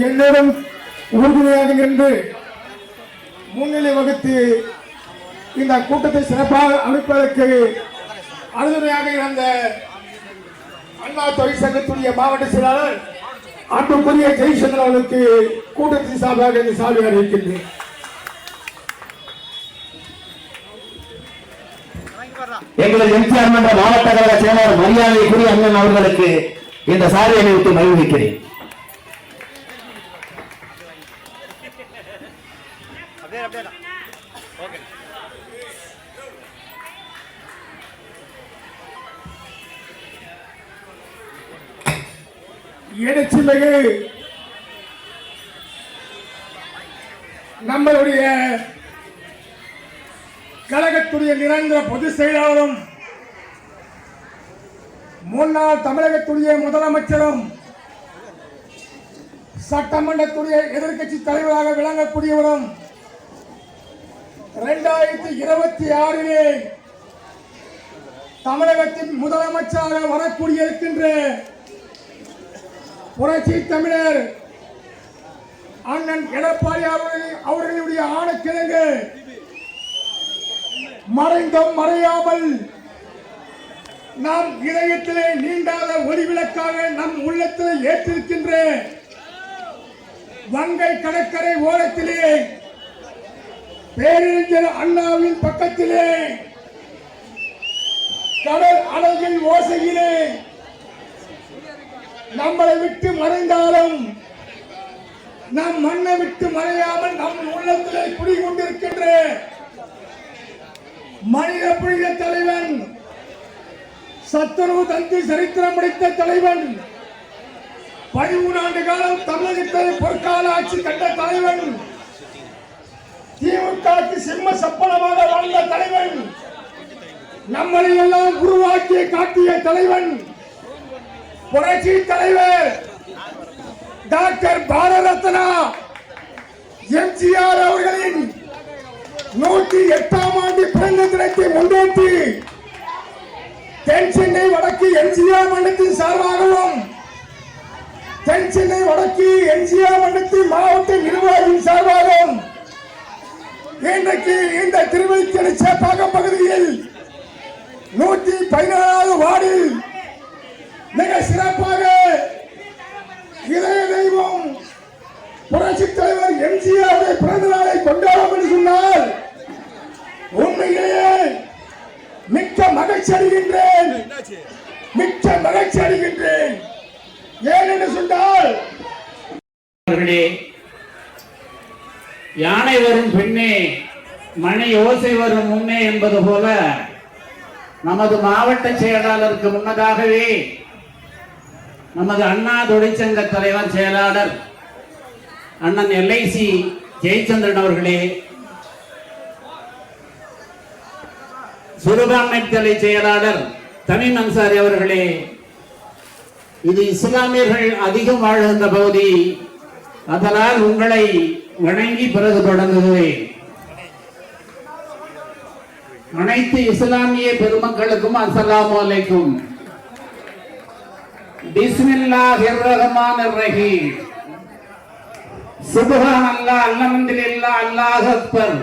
என்னிடம் உறுதுணையாக இருந்து முன்னிலை வகுத்து இந்த கூட்டத்தை சிறப்பாக அமைப்பதற்கு அறுதுணையாக இருந்த அண்ணா தொழிற்சங்கத்துடைய மாவட்ட செயலாளர் அன்புக்குரிய ஜெய்சந்திரன் அவர்களுக்கு கூட்டத்தின் சார்பாக இந்த சாலை அறிவிக்கின்றேன். எங்களது எம்ஜிஆர் மன்ற மாவட்ட கழக செயலாளர் மரியாதைக்குரிய அண்ணன் அவர்களுக்கு இந்த சாரி அணிவித்து மகிழ்விக்கிறேன் எழுச்சிமிகு நம்மளுடைய கழகத்துடைய நிரந்தர பொதுச் செயலாளரும் முன்னாள் தமிழகத்துடைய முதலமைச்சரும் சட்டமன்றத்துடைய எதிர்க்கட்சி தலைவராக விளங்கக்கூடியவரும் இரண்டாயிரத்தி இருபத்தி ஆறிலே தமிழகத்தின் முதலமைச்சராக வரக்கூடிய இருக்கின்ற புரட்சி தமிழர் அண்ணன் எடப்பாடி அவர்கள் அவர்களுடைய ஆணக்கிழங்கு. மறைந்தும் மறையாமல் நம் இதயத்திலே நீண்டாத ஒளிவிளக்காக நம் உள்ளத்திலே ஏற்றிருக்கின்ற வங்கை கடற்கரை ஓரத்திலே பேரறிஞர் அண்ணாவின் பக்கத்திலே கடல் அழகின் ஓசையிலே நம்மளை விட்டு மறைந்தாலும் நம் மண்ணை விட்டு மறையாமல் நம் உள்ளத்திலே குடிகொண்டிருக்கின்ற மனித புனித தலைவன் சத்துணவு தந்தி சரித்திரம் முடித்த தலைவன் பதிமூணு ஆண்டு காலம் தமிழகத்தை பொற்கால ஆட்சி கண்ட தலைவன் திமுகவுக்கு சிம்ம சப்பனமாக வாழ்ந்த தலைவன் நம்மளை எல்லாம் உருவாக்கி காட்டிய தலைவன் புரட்சி தலைவர் டாக்டர் பாரத ரத்னா எம்ஜிஆர் அவர்களின் நூற்றி எட்டாம் ஆண்டு பிறந்த தினத்தை முன்னேற்றி தென் சென்னை வடக்கு எம்ஜிஆர் மண்டலத்தின் சார்பாகவும் தென் சென்னை வடக்கு எம்ஜிஆர் மண்டலத்தின் மாவட்ட நிர்வாகியின் சார்பாகவும் இன்றைக்கு இந்த திருவள்ளிக்கணி சேப்பாக்கம் பகுதியில் நூற்றி பதினாறாவது வார்டில் மிக சிறப்பாக இளைய தெய்வம் புரட்சி தலைவர் எம்ஜிஆர் பிறந்த நாளை கொண்டாடும் என்று சொன்னால் உண்மையிலேயே மிக்க மகிழ்ச்சி அடைகின்றேன். மிக்க மகிழ்ச்சி அடைகின்றேன். ஏன் என்று சொன்னால் யானை வரும் பின்னே மணி ஓசை வரும் முன்னே என்பது போல நமது மாவட்ட செயலாளருக்கு முன்னதாகவே நமது அண்ணா தொழிற்சங்க தலைவர் செயலாளர் அண்ணன் எல்ஐசி ஜெயச்சந்திரன் அவர்களே சிறுபான்மை தலை செயலாளர் தமிம் அன்சாரி அவர்களே இது இஸ்லாமியர்கள் அதிகம் வாழ்கின்ற பகுதி. அதனால் உங்களை வணங்கி பிறகு தொடங்குகிறேன். அனைத்து இஸ்லாமிய பெருமக்களுக்கும் அஸ்லாம் அலைக்கும். பிஸ்மில்லாஹிர் ரஹ்மானிர் ரஹீம் சுப்ஹான் அல்லாஹ் அல்ஹம்துலில்லாஹ் அல்லாஹ் அக்பர்.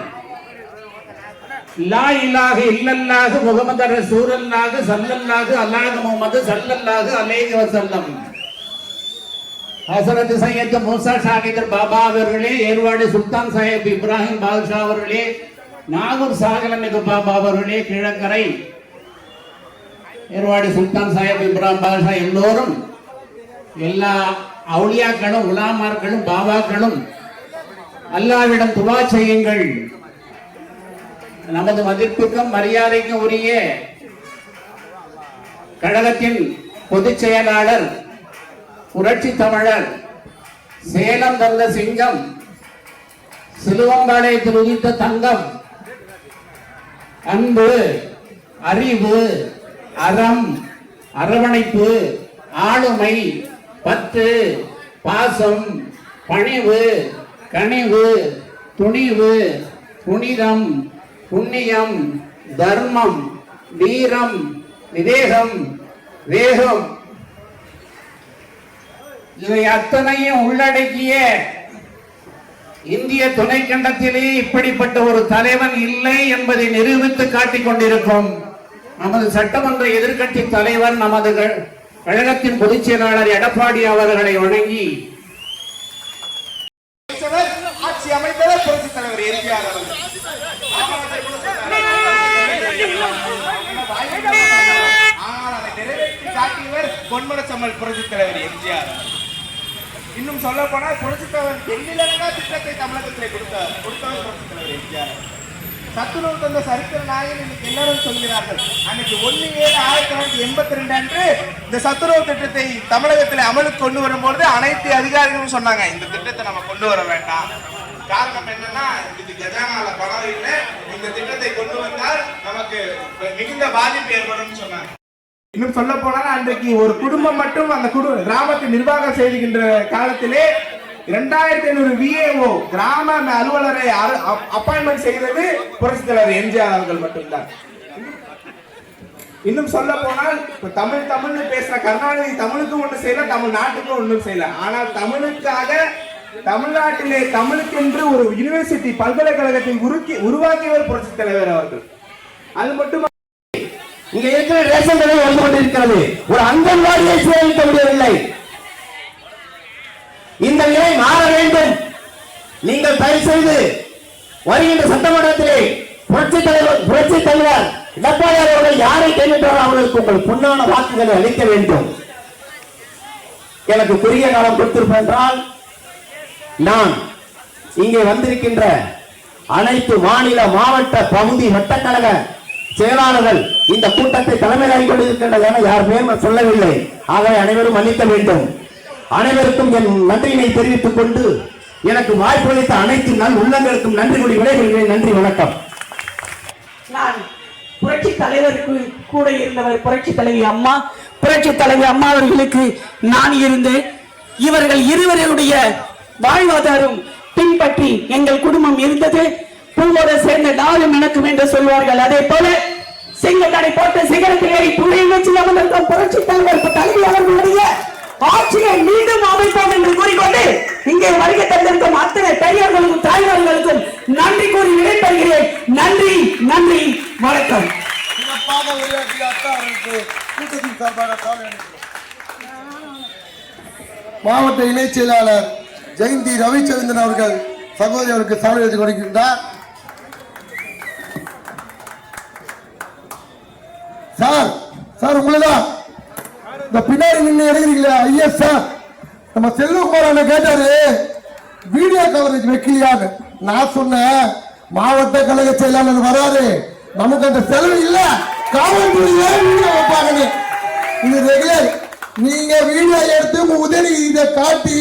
லா இலாஹ இல்லல்லாஹ் முஹம்மது ரசூலுல்லாஹ் ஸல்லல்லாஹு அலைஹி முஹம்மது ஸல்லல்லாஹு அலைஹி வஸல்லம். ஹசரத் சையத் மூசா ஷாகிதர் பாபா அவர்களே ஏர்வாடி சுல்தான் சாஹிப் இப்ராஹிம் பாதுஷா அவர்களே நாகூர் சாகலமிகு பாபா அவர்களே கிழக்கரை ஏர்வாடி சுல்தான் சாஹிப் இப்ராஹிம் பாஷா எல்லோரும் எல்லா அவுளியாக்களும் உலாமார்களும் பாபாக்களும் அல்லாவிடம் துவா செய்யுங்கள். நமது மதிப்புக்கும் மரியாதைக்கும் உரிய கழகத்தின் பொதுச் செயலாளர் புரட்சி தமிழர் சேலம் தந்த சிங்கம் சிலுவம்பாளையத்தில் உதித்த தங்கம் அன்பு அறிவு அறம் அரவணைப்பு ஆளுமை பத்து பாசம் பணிவு கனிவு துணிவு புனிதம் புண்ணியம் தர்மம் வீரம் விவேகம் வேகம். இவை அத்தனையும் உள்ளடக்கிய இந்திய துணைக்கண்டத்திலே இப்படிப்பட்ட ஒரு தலைவன் இல்லை என்பதை நிரூபித்து காட்டிக் கொண்டிருக்கும். நமது சட்டமன்ற எதிர்க்கட்சி தலைவர் நமது கழகத்தின் பொதுச் செயலாளர் எடப்பாடி அவர்களை வணங்கி அமைச்சவர், ஆட்சி அமைத்தவர் புரட்சித் தலைவர் எம்ஜிஆர் அவர்கள். பொன்மனச்சம்மல் புரட்சித் தலைவர் எம்ஜிஆர் இன்னும் சொல்ல போனால் புரட்சித் தலைவர் எண்ணிலடங்கா திட்டத்தை தமிழகத்திலே கொடுத்தார் கொடுத்தவர் புரட்சித் தலைவர் எம்ஜிஆர் சத்துணவு தந்த சரித்திர நாயகன் இன்னைக்கு எல்லாரும் சொல்கிறார்கள். அன்னைக்கு ஒன்னு ஏழு ஆயிரத்தி தொள்ளாயிரத்தி எண்பத்தி ரெண்டு அன்று இந்த சத்துணவு திட்டத்தை தமிழகத்தில் அமலுக்கு கொண்டு வரும்பொழுது அனைத்து அதிகாரிகளும் சொன்னாங்க இந்த திட்டத்தை நம்ம கொண்டு வர வேண்டாம். காரணம் என்னன்னா இது கஜானால பணம் இல்லை? இந்த திட்டத்தை கொண்டு வந்தால் நமக்கு மிகுந்த பாதிப்பு ஏற்படும் சொன்னாங்க. இன்னும் சொல்ல போனால் அன்றைக்கு ஒரு குடும்பம் மட்டும் அந்த குடும்ப கிராமத்தை நிர்வாகம் செய்கின்ற காலத்திலே இரண்டாயிரத்தி ஐநூறு விஏஓ கிராம அலுவலரை அப்பாயின்மெண்ட் செய்தது புரட்சித் தலைவர் எம்ஜிஆர் அவர்கள் மட்டும்தான். இன்னும் சொல்ல போனால் இப்ப தமிழ் தமிழ்னு பேசுற கருணாநிதி தமிழுக்கும் ஒண்ணு செய்யல தமிழ்நாட்டுக்கும் ஒண்ணும் செய்யல. ஆனால் தமிழுக்காக தமிழ்நாட்டிலே தமிழுக்கென்று ஒரு யுனிவர்சிட்டி பல்கலைக்கழகத்தை உருக்கி உருவாக்கியவர் புரட்சித் தலைவர் அவர்கள். அது மட்டும் இங்க இருக்கிற ரேஷன் கடை வந்து கொண்டிருக்கிறது. ஒரு அங்கன்வாடியை சேமிக்க முடியவில்லை. இந்த நிலை மாற வேண்டும். நீங்கள் தயவு செய்து வருகின்ற சட்டமன்றத்திலே புரட்சி தலைவர் புரட்சி தலைவர் எடப்பாடி அவர்கள் யாரை கைவிட்டாரோ அவர்களுக்கு உங்கள் பொன்னான வாக்குகளை அளிக்க வேண்டும். எனக்கு குறுகிய காலம் கொடுத்திருப்பென்றால் நான் இங்கே வந்திருக்கின்ற அனைத்து மாநில மாவட்ட பகுதி வட்டக்கழக செயலாளர்கள் இந்த கூட்டத்தை தலைமை தாங்கிக் கொண்டிருக்கின்றது என யார் பேர் சொல்லவில்லை. ஆகவே அனைவரும் மன்னிக்க வேண்டும். அனைவருக்கும் என் நன்றியினை தெரிவித்துக் கொண்டு எனக்கு வாய்ப்பளித்த அனைத்து நல் உள்ளங்களுக்கும் நன்றி கூடி விடைபெறுகிறேன். நன்றி வணக்கம். நான் புரட்சி தலைவருக்கு கூட இருந்தவர் புரட்சி தலைவி அம்மா புரட்சி தலைவி அம்மா அவர்களுக்கு நான் இருந்தேன். இவர்கள் இருவருடைய வாழ்வாதாரம் பின்பற்றி எங்கள் குடும்பம் இருந்தது. பூவோட சேர்ந்த நாளும் நடக்கும் என்று சொல்வார்கள். அதே போல சிங்கக்கடை போட்ட சிகரத்தில் ஏறி வச்சு அமர்ந்திருக்கும் புரட்சி தலைவர் தலைவி அவர்களுடைய ஆட்சியை மீண்டும் அமைப்போம் என்று கூறிக்கொண்டு இங்கே வருகை தந்திருக்கும் அத்தனை பெரியவர்களுக்கும் தாய்மார்களுக்கும் நன்றி கூறி விடைபெறுகிறேன். நன்றி நன்றி வணக்கம். மாவட்ட இணைச் செயலாளர் ஜெயந்தி ரவிச்சந்திரன் அவர்கள் சகோதரி அவருக்கு சாலை எடுத்துக் கொடுக்கின்றார். சார் சார் உங்களதான் இந்த பின்னாடி நின்று எடுக்கிறீங்களே ஐஎஸ் நம்ம செல்வகுமார் அண்ணன் கேட்டாரு. வீடியோ கவரேஜ் வைக்கலையான்னு. நான் சொன்னேன் மாவட்ட கழக செயலாளர் வராரு. நமக்கு அந்த செலவு இல்ல. காவல்துறையில வீடியோ வைப்பாங்கன்னு? இது ரெகுலர் நீங்க வீடியோ எடுத்து உங்க உதவி இதை காட்டி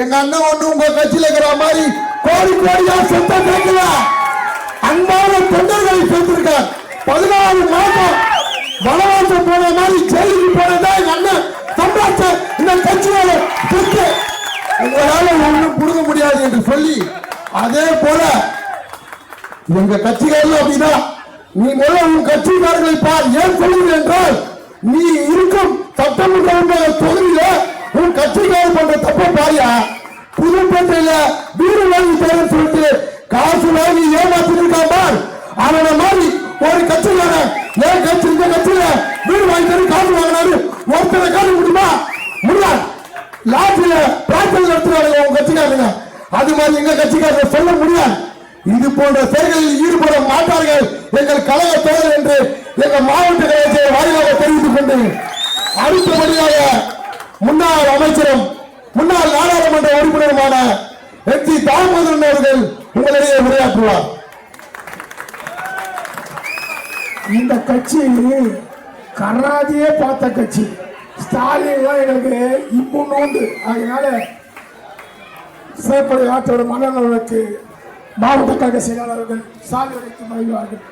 எங்க அண்ணன் ஒண்ணு உங்க கட்சியில இருக்கிற மாதிரி கோடி கோடியா சொத்தம் கேட்கல. அன்பான தொண்டர்களை சேர்த்திருக்கார். பதினாறு மாதம் வனவாசம் போன மாதிரி ஜெயிலுக்கு போனதா எங்க அண்ணன்? சம்பாதிச்ச இந்த கட்சியோட சொத்து உங்களால ஒண்ணும் கொடுக்க முடியாது என்று சொல்லி அதே போல எங்க கட்சிகள் அப்படின்னா நீ முதல்ல உன் கட்சிக்காரர்களை பார் ஏன் சொல்லுங்கள் என்றால் நீ இருக்கும் சட்டமன்ற தொகுதியில உன் கட்சிக்காரர் பண்ற தப்ப பாரியா? புதுப்பேட்டையில வீடு வாங்கி தரேன்னு சொல்லிட்டு காசு வாங்கி ஏமாத்திருக்கா பார். அவனை மாதிரி ஒரு கட்சிக்காரன் ஏன் கட்சி இந்த கட்சியில வீடு வாங்கி காசு வாங்கினாரு. ஒருத்தரை காசு முடியுமா முடியாது லாட்ரியில பிரார்த்தனை நடத்துறாங்க உங்க கட்சிக்காரங்க. அது மாதிரி எங்க கட்சிக்காரங்க சொல்ல முடியாது. இது போன்ற செயல்களில் ஈடுபட மாட்டார்கள் எங்கள் கழக தோழர் என்று எங்கள் மாவட்ட கழகத்தை வாயிலாக தெரிவித்துக் கொண்டு அடுத்தபடியாக முன்னாள் அமைச்சரும் முன்னாள் நாடாளுமன்ற உறுப்பினருமான எச். சி. தாமோதரன் அவர்கள் உங்களிடையே உரையாற்றுவார். இந்த கட்சி கருணாதியே பார்த்த கட்சி. ஸ்டாலின் தான் எங்களுக்கு இப்போ நோண்டு அதனால சிறப்படை ஆற்றோட மனநலனுக்கு மாவட்ட கழக செயலாளர்கள் சாலை வைத்து மகிழ்வார்கள்.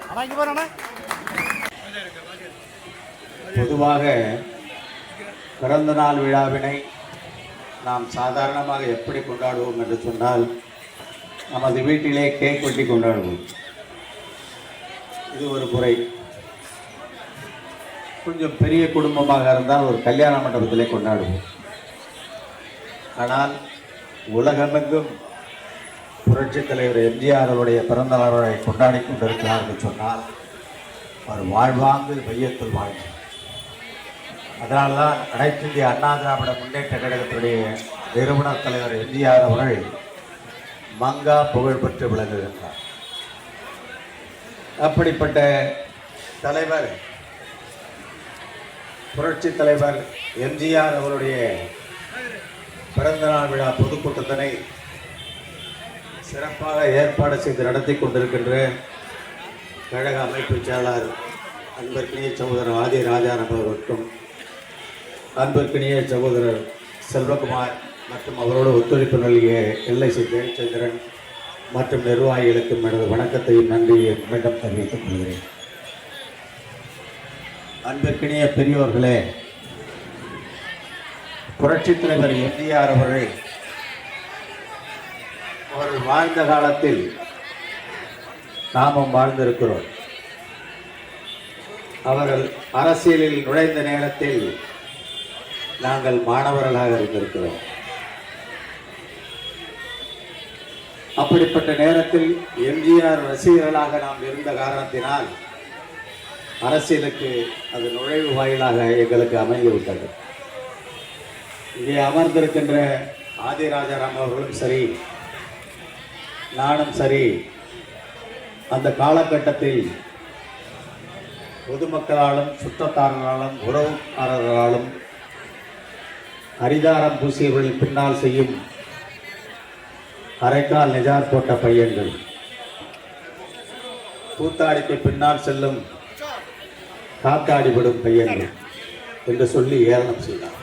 பொதுவாக பிறந்த நாள் விழாவினை நாம் சாதாரணமாக எப்படி கொண்டாடுவோம் என்று சொன்னால் நமது வீட்டிலே கேக் வெட்டி கொண்டாடுவோம். இது ஒரு முறை கொஞ்சம் பெரிய குடும்பமாக இருந்தால் ஒரு கல்யாண மண்டபத்திலே கொண்டாடுவோம். ஆனால் உலகமெங்கும் புரட்சி தலைவர் எம்ஜிஆர் அவருடைய பிறந்த நாளை கொண்டாடி கொண்டிருக்கிறார் என்று சொன்னால் அவர் வாழ்வாங்கு மையத்தில் வாழ்ந்தார் அதனால்தான் அனைத்து இந்திய அண்ணா திராவிட முன்னேற்ற கழகத்தினுடைய நிறுவனர் தலைவர் எம்ஜிஆர் அவர்கள் மங்கா புகழ் பெற்று விளங்குகின்றார். அப்படிப்பட்ட தலைவர் புரட்சி தலைவர் எம்ஜிஆர் அவருடைய பிறந்தநாள் விழா பொதுக்கூட்டத்தினை சிறப்பாக ஏற்பாடு செய்து நடத்தி கொண்டிருக்கின்ற கழக அமைப்பு செயலாளர் அன்பிற்கினிய சகோதரர் ஆதி ராஜாராம் அவர்களுக்கும் அன்பிற்கினிய சகோதரர் செல்வகுமார் மற்றும் அவரோடு ஒத்துழைப்பு நல்கிய எல்ஐசி ஜெயச்சந்திரன் மற்றும் நிர்வாகிகளுக்கும் எனது வணக்கத்தையும் நன்றியையும் மீண்டும் தெரிவித்துக் கொள்கிறேன். அன்பிற்கினிய பெரியோர்களே புரட்சித் தலைவர் எம்ஜிஆர் அவர்கள் அவர்கள் வாழ்ந்த காலத்தில் நாமும் வாழ்ந்திருக்கிறோம். அவர்கள் அரசியலில் நுழைந்த நேரத்தில் நாங்கள் மாணவர்களாக இருந்திருக்கிறோம். அப்படிப்பட்ட நேரத்தில் எம்ஜிஆர் ரசிகர்களாக நாம் இருந்த காரணத்தினால் அரசியலுக்கு அது நுழைவு வாயிலாக எங்களுக்கு அமைந்துவிட்டது. இங்கே அமர்ந்திருக்கின்ற ஆதிராஜாராம் அவர்களும் சரி நானும் சரி அந்த காலகட்டத்தில் பொதுமக்களாலும் சுற்றத்தாரர்களாலும் உறவுக்காரர்களாலும் அரிதாரம் பூசியவர்களின் பின்னால் செய்யும் அரைக்கால் நிஜார் போட்ட பையன்கள் கூத்தாடிக்கு பின்னால் செல்லும் காத்தாடி விடும் என்று சொல்லி ஏளனம் செய்தார்.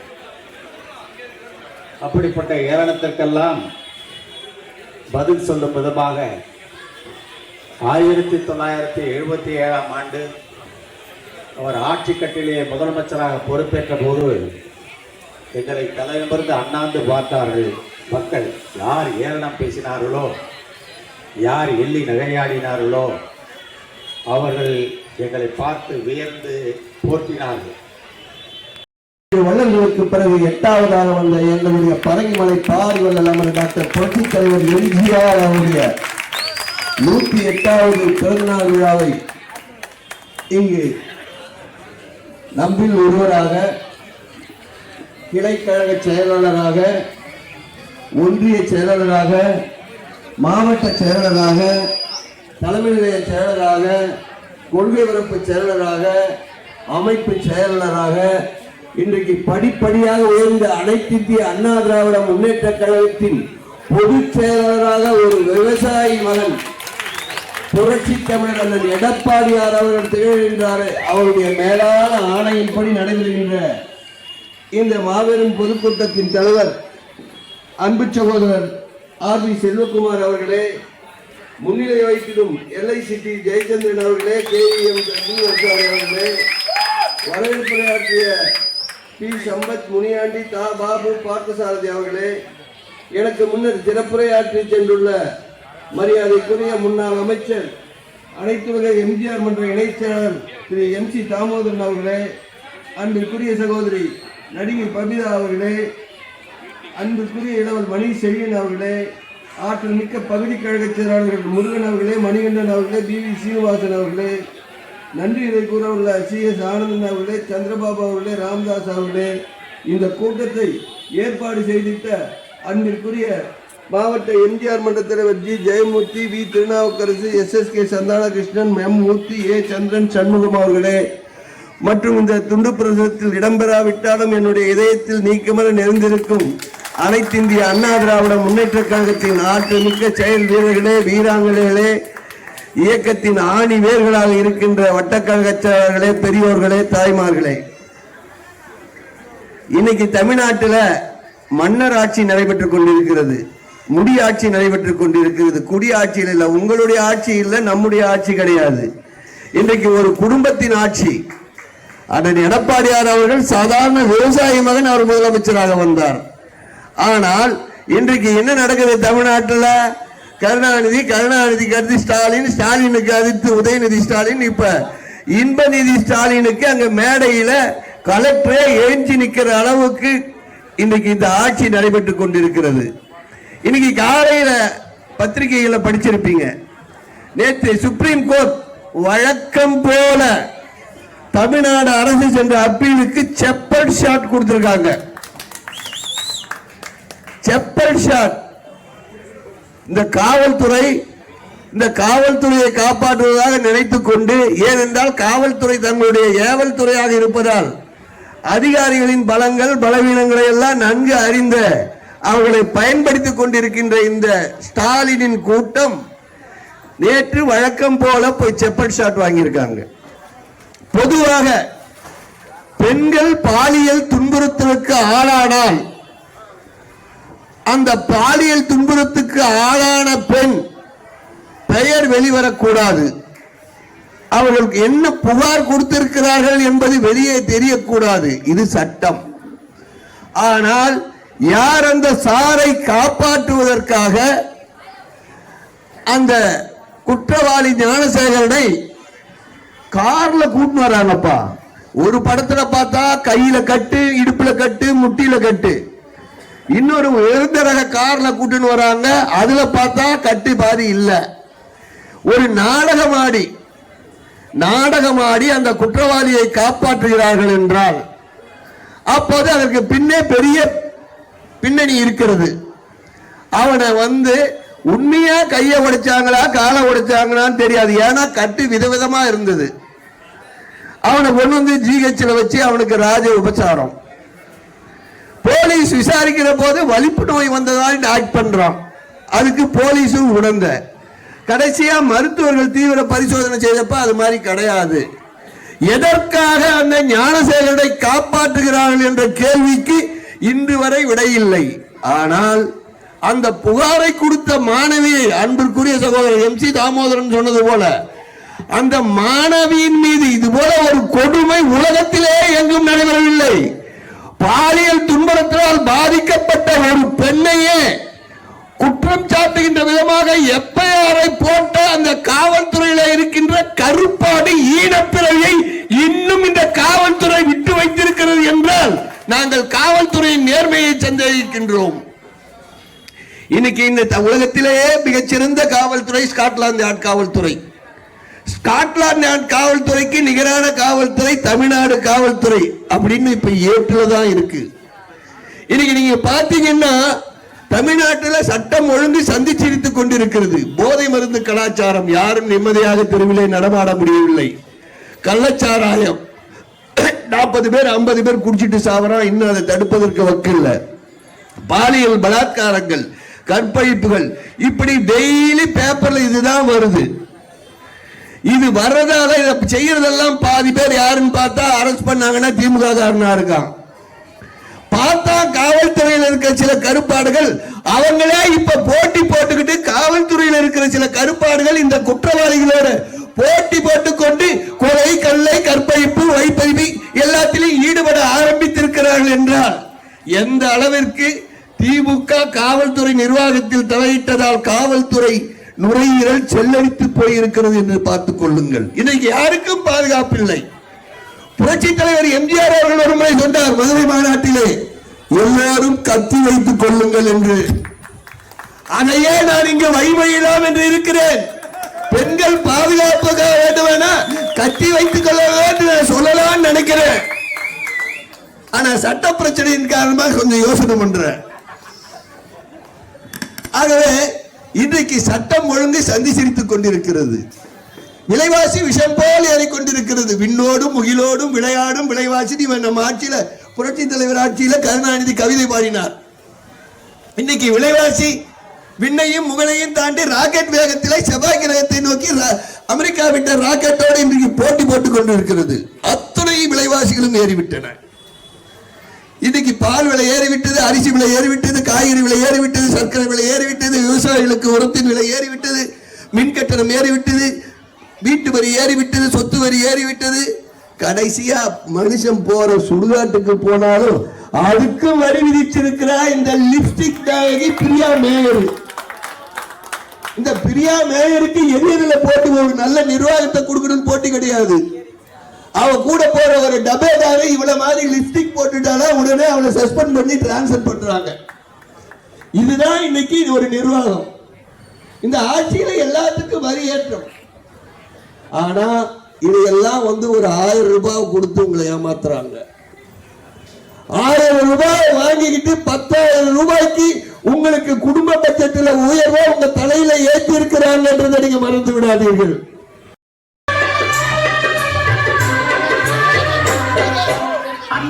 அப்படிப்பட்ட ஏளனத்திற்கெல்லாம் பதில் சொல்லும் விதமாக ஆயிரத்தி தொள்ளாயிரத்தி எழுபத்தி ஏழாம் ஆண்டு அவர் ஆட்சி கட்டிலேயே முதலமைச்சராக பொறுப்பேற்ற போது எங்களை தலைநிமிர்ந்து அண்ணாந்து பார்த்தார்கள். மக்கள் யார் ஏளனம் பேசினார்களோ யார் எள்ளி நகையாடினார்களோ அவர்கள் எங்களை பார்த்து வியந்து போற்றினார்கள். வள்ளல்களுக்கு பிறகு எட்டாவதாக வந்த எங்களுடைய பரங்கிமலை பாரிவள்ளல் அமர் டாக்டர் புரட்சித் தலைவர் எம்ஜிஆர் அவருடைய நூத்தி எட்டாவது பிறந்தநாள் விழாவை இங்கு நம்பில் ஒருவராக கிளைக்கழக செயலாளராக ஒன்றிய செயலாளராக மாவட்ட செயலாளராக தலைமை நிலைய செயலராக கொள்கை வரப்பு செயலராக அமைப்பு செயலாளராக இன்றைக்கு படிப்படியாக உயர்ந்த அனைத்து இந்திய அண்ணா திராவிட முன்னேற்ற கழகத்தின் பொதுச் செயலாளராக ஒரு விவசாயி மகன் புரட்சி தமிழர் அண்ணன் எடப்பாடியார் அவர்கள் திகழ்கின்றார். அவருடைய மேலான ஆணையின்படி நடைபெறுகின்ற இந்த மாபெரும் பொதுக்கூட்டத்தின் தலைவர் அன்பு சகோதரர் ஆர் பி செல்வகுமார் அவர்களே முன்னிலை வகித்திடும் எல்ஐசிடி ஜெயச்சந்திரன் அவர்களே கே எம் அவர்களே வரவேற்புரையாற்றிய பி. சம்பத் முனியாண்டி தா பாபு பார்த்தசாரதி அவர்களே எனக்கு முன்னர் சிறப்புரையாற்றி சென்றுள்ள மரியாதைக்குரிய முன்னாள் அமைச்சர் அனைத்து வகை எம்ஜிஆர் மன்ற இணைச் செயலாளர் திரு. எம். சி. தாமோதரன் அவர்களே அன்பிற்குரிய சகோதரி நடிகை பபிதா அவர்களே அன்பிற்குரிய இளவல் மணி செழியன் அவர்களே ஆற்றல் மிக்க பகுதி கழகச் செயலாளர்கள் முருகன் அவர்களே மணிகண்டன் அவர்களே பி வி சீனிவாசன் அவர்களே நன்றி இதை கூற உள்ள சி எஸ் ஆனந்தன் அவர்களே சந்திரபாபு அவர்களே ராம்தாஸ் அவர்களே இந்த கூட்டத்தை ஏற்பாடு செய்திட்ட அன்பிற்குரிய மாவட்ட எம்ஜிஆர் மன்ற தலைவர் G Jayamoorthy V Thirunavukkarasu S S K Santhanakrishnan M Moorthy A Chandran Shanmugam அவர்களே. மற்றும் இந்த துண்டு பிரசுரத்தில் இடம்பெறாவிட்டாலும் என்னுடைய இதயத்தில் நீக்கமர நிறைந்திருக்கும் அனைத்து இந்திய அண்ணா திராவிட முன்னேற்ற கழகத்தின் ஆற்றல் மிக்க செயல் வீரர்களே வீராங்கனைகளே இயக்கத்தின் ஆணி வேர்களாக இருக்கின்ற வட்டக்கழக செயலாளர்களே பெரியோர்களே தாய்மார்களே. இன்னைக்கு தமிழ்நாட்டில் மன்னர் ஆட்சி நடைபெற்றுக் கொண்டிருக்கிறது. முடியாட்சி நடைபெற்றுக் கொண்டிருக்கிறது. குடியாட்சியில் இல்லை உங்களுடைய ஆட்சி இல்லை நம்முடைய ஆட்சி கிடையாது. இன்றைக்கு ஒரு குடும்பத்தின் ஆட்சி. அண்ணன் எடப்பாடியார் அவர்கள் சாதாரண விவசாயி மகன் அவர் முதலமைச்சராக வந்தார். ஆனால் இன்றைக்கு என்ன நடக்குது தமிழ்நாட்டில்? கருணாநிதி கருணாநிதிக்கு அடுத்து ஸ்டாலின் ஸ்டாலினுக்கு அடுத்து உதயநிதி ஸ்டாலின் இப்ப இன்பநிதி ஸ்டாலினுக்கு அங்க மேடையில கலெக்டரே எழுஞ்சி நிக்கிற அளவுக்கு இன்னைக்கு இந்த ஆட்சி நடைபெற்றுக் கொண்டிருக்கிறது. இன்னைக்கு காலையில பத்திரிகைகளை படிச்சிருப்பீங்க. நேற்று சுப்ரீம் கோர்ட் வழக்கம் போல தமிழ்நாடு அரசு சென்ற அப்பீலுக்கு செப்பல் ஷாட் கொடுத்திருக்காங்க. செப்பல் ஷாட். இந்த காவல்துறை இந்த காவல்துறையை காப்பாற்றுவதாக நினைத்துக் கொண்டு ஏனென்றால் காவல்துறை தங்களுடைய ஏவல் துறையாக இருப்பதால் அதிகாரிகளின் பலங்கள் பலவீனங்களை எல்லாம் நன்கு அறிந்த அவர்களை பயன்படுத்திக் கொண்டிருக்கின்ற இந்த ஸ்டாலினின் கூட்டம் நேற்று வழக்கம் போல போய் செப்பல் ஷாட் வாங்கியிருக்காங்க. பொதுவாக பெண்கள் பாலியல் துன்புறுத்தலுக்கு ஆளானால் அந்த பாலியல் துன்புறத்துக்கு ஆளான பெண் பெயர் வெளிவரக்கூடாது. அவர்களுக்கு என்ன புகார் கொடுத்திருக்கிறார்கள் என்பது வெளியே தெரியக்கூடாது. இது சட்டம். ஆனால் யார் அந்த சாரை காப்பாற்றுவதற்காக அந்த குற்றவாளி ஞானசேகரனை கார்ல கூட்டு வராங்கப்பா ஒரு படத்துல பார்த்தா கையில கட்டு இடுப்புல கட்டு முட்டியில கட்டு. இன்னொரு உயர்ந்த ரக கார்ல கூட்டுன்னு வராங்க. அதுல பார்த்தா கட்டு பாதி இல்லை. ஒரு நாடகமாடி நாடகமாடி அந்த குற்றவாளியை காப்பாற்றுகிறார்கள் என்றால் அப்போது அதற்கு பின்னே பெரிய பின்னணி இருக்கிறது. அவனை வந்து உண்மையா கையை உடைச்சாங்களா காலை உடைச்சாங்களான்னு தெரியாது. ஏன்னா கட்டு விதவிதமா இருந்தது. அவனை கொண்டு வந்து ஜிஹெச்ல வச்சு அவனுக்கு ராஜ உபச்சாரம். போலீஸ் விசாரிக்கிற போது வலிப்பு நோய் வந்ததா ஆக்ட் பண்றான் அதுக்கு போலீஸும் உணர்ந்த கடைசியா மருத்துவர்கள் தீவிர பரிசோதனை செய்தப்ப அது மாதிரி கிடையாது. எதற்காக அந்த ஞானசேகரனை காப்பாற்றுகிறார்கள் என்ற கேள்விக்கு இன்று வரை விடையில்லை ஆனால் அந்த புகாரை கொடுத்த மாணவியை அன்பிற்குரிய சகோதரர் எம் சி தாமோதரன் சொன்னது போல அந்த மாணவியின் மீது இது போல ஒரு கொடுமை உலகத்திலே எங்கும் நடைபெறவில்லை. பாலியல் துன்பத்தினால் பாதிக்கப்பட்ட ஒரு பெண்ணையே குற்றம் சாட்டுகின்ற விதமாக எப்பயாரை போட்ட அந்த காவல்துறையில இருக்கின்ற கருப்பாடு ஈனப்பிறவியை இன்னும் இந்த காவல்துறை விட்டு வைத்திருக்கிறது என்றால் நாங்கள் காவல்துறையின் நேர்மையை சந்தேகிக்கின்றோம். இன்னைக்கு இந்த உலகத்திலேயே மிகச்சிறந்த காவல்துறை ஸ்காட்லாந்து நாட்டு காவல்துறை. ஸ்காட்லாந்து நாட்டு காவல்துறைக்கு நிகரான காவல்துறை தமிழ்நாடு காவல்துறை அப்படின்னு இப்ப ஏற்றுல தான் இருக்கு. இன்னைக்கு நீங்க பாத்தீங்கன்னா தமிழ்நாட்டில் சட்டம் ஒழுங்கு சந்திச்சிருத்துக் கொண்டிருக்கிறது. போதை மருந்து கலாச்சாரம் யாரும் நிம்மதியாக தெருவிலே நடமாட முடியவில்லை. கள்ளச்சாராயம். நாற்பது பேர் ஐம்பது பேர் குடிச்சிட்டு சாவறான் இன்னும் அதை தடுப்பதற்கு வக்கில்ல. பாலியல் பலாத்காரங்கள் கற்பழிப்புகள் இப்படி டெய்லி பேப்பர்ல இதுதான் வருது. இது வர்றதால இதை செய்யறதெல்லாம் பாதி பேர் யாருன்னு பார்த்தா அரெஸ்ட் பண்ணாங்கன்னா திமுக காரனா இருக்கான். பார்த்தா காவல்துறையில் இருக்கிற சில கருப்பாடுகள் அவங்களே இப்ப போட்டி போட்டுக்கிட்டு காவல்துறையில் இருக்கிற சில கருப்பாடுகள் இந்த குற்றவாளிகளோட போட்டி போட்டுக்கொண்டு கொலை கல்லை கற்பழிப்பு வைப்பதிவு எல்லாத்திலையும் ஈடுபட ஆரம்பித்திருக்கிறார்கள் என்றால் எந்த அளவிற்கு திமுக காவல்துறை நிர்வாகத்தில் தலையிட்டதால் காவல்துறை நுரையீரல் செல்லடித்து போயிருக்கிறது என்று பார்த்துக் கொள்ளுங்கள். இன்னைக்கு யாருக்கும் பாதுகாப்பில்லை புரட்சி தலைவர் எம்ஜிஆர் அவர்கள் ஒருமுறை சொன்னார் மதுரை மாநாட்டிலே எல்லாரும் கத்தி வைத்துக் கொள்ளுங்கள் என்று. அதையே நான் இங்கு வைவையிலாம் என்று இருக்கிறேன். பெண்கள் பாதுகாப்புக்காக வேண்டுமென கத்தி வைத்துக் கொள்ள வேண்டும் சொல்லலாம்னு நினைக்கிறேன். ஆனா சட்ட பிரச்சனையின் காரணமாக கொஞ்சம் யோசனை பண்றேன். ஆகவே இன்றைக்கு சட்டம் ஒழுங்கு சந்தி சிரித்துக் கொண்டிருக்கிறது. விலைவாசி விஷம் போல் ஏறிக்கொண்டிருக்கிறது விண்ணோடும் முகிலோடும் விளையாடும் விலைவாசி இவன் நம்ம ஆட்சியில புரட்சி தலைவர் ஆட்சியில கருணாநிதி கவிதை பாடினார். இன்னைக்கு விலைவாசி விண்ணையும் முகலையும் தாண்டி ராக்கெட் வேகத்திலே செவ்வாய் கிரகத்தை நோக்கி அமெரிக்காவிட்ட அமெரிக்கா விட்ட ராக்கெட்டோடு இன்றைக்கு போட்டி போட்டுக் கொண்டிருக்கிறது. அத்தனை விலைவாசிகளும் ஏறிவிட்டன. இன்னைக்கு பால் விலை ஏறிவிட்டது அரிசி விலை ஏறிவிட்டது காய்கறி விலை ஏறிவிட்டது சர்க்கரை விலை ஏறிவிட்டது விவசாயிகளுக்கு உரத்தின் விலை ஏறிவிட்டது மின் கட்டணம் ஏறிவிட்டது வீட்டு வரி ஏறிவிட்டது சொத்து வரி ஏறிவிட்டது. கடைசியா மனுஷன் போற சுடுகாட்டுக்கு போனாலும் அதுக்கு வரி விதிச்சிருக்கிறா இந்த லிப்ஸ்டிக் நாயகி பிரியா மேயர். இந்த பிரியா மேயருக்கு எதிரில் போட்டு ஒரு நல்ல நிர்வாகத்தை கொடுக்கணும்னு போட்டி கிடையாது. அவன் கூட போற ஒரு டபேதாரு இவ்வளவு மாதிரி லிப்ஸ்டிக் போட்டுட்டானா உடனே அவனை சஸ்பெண்ட் பண்ணி டிரான்ஸ்ஃபர் பண்றாங்க. இதுதான் இன்னைக்கு ஒரு நிர்வாகம். இந்த ஆட்சியில எல்லாத்துக்கும் வரி ஏற்றம். ஆனா இதையெல்லாம் வந்து ஒரு ஆயிரம் ரூபாய் கொடுத்து உங்களை ஏமாத்துறாங்க. ஆயிரம் ரூபாய் வாங்கிக்கிட்டு பத்தாயிரம் ரூபாய்க்கு உங்களுக்கு குடும்ப பட்சத்தில் உயர்வா உங்க தலையில ஏற்றி இருக்கிறாங்கன்றதை நீங்க மறந்து விடாதீர்கள்.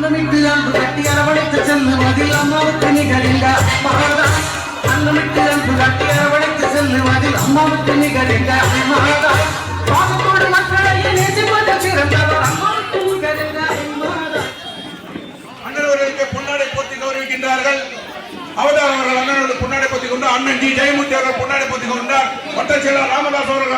அன்னமிட்டு அன்பு கட்டி அரவணைத்து செல்லுவதில் அம்மாவுக்கு நிகழ்ந்த மாதா அன்னமிட்டு அன்பு கட்டி அரவணைத்து செல்லுவதில் அம்மாவுக்கு நிகழ்ந்த மாதா பாசத்தோடு மக்களையே நேசிப்பது சிறந்தவர் அம்மாவுக்கு நிகழ்ந்த மாதா பொன்னாடை போத்தி கௌரவிக்கின்றார்கள். அவதார் அவர்கள் அண்ணனோடு பொன்னாடை போத்தி கொண்டு அண்ணன் ஜி. ஜெயமூர்த்தி அவர்கள் பொன்னாடை போத்தி கொண்டார். வட்ட செயலர் ராமதாஸ் அவர்கள்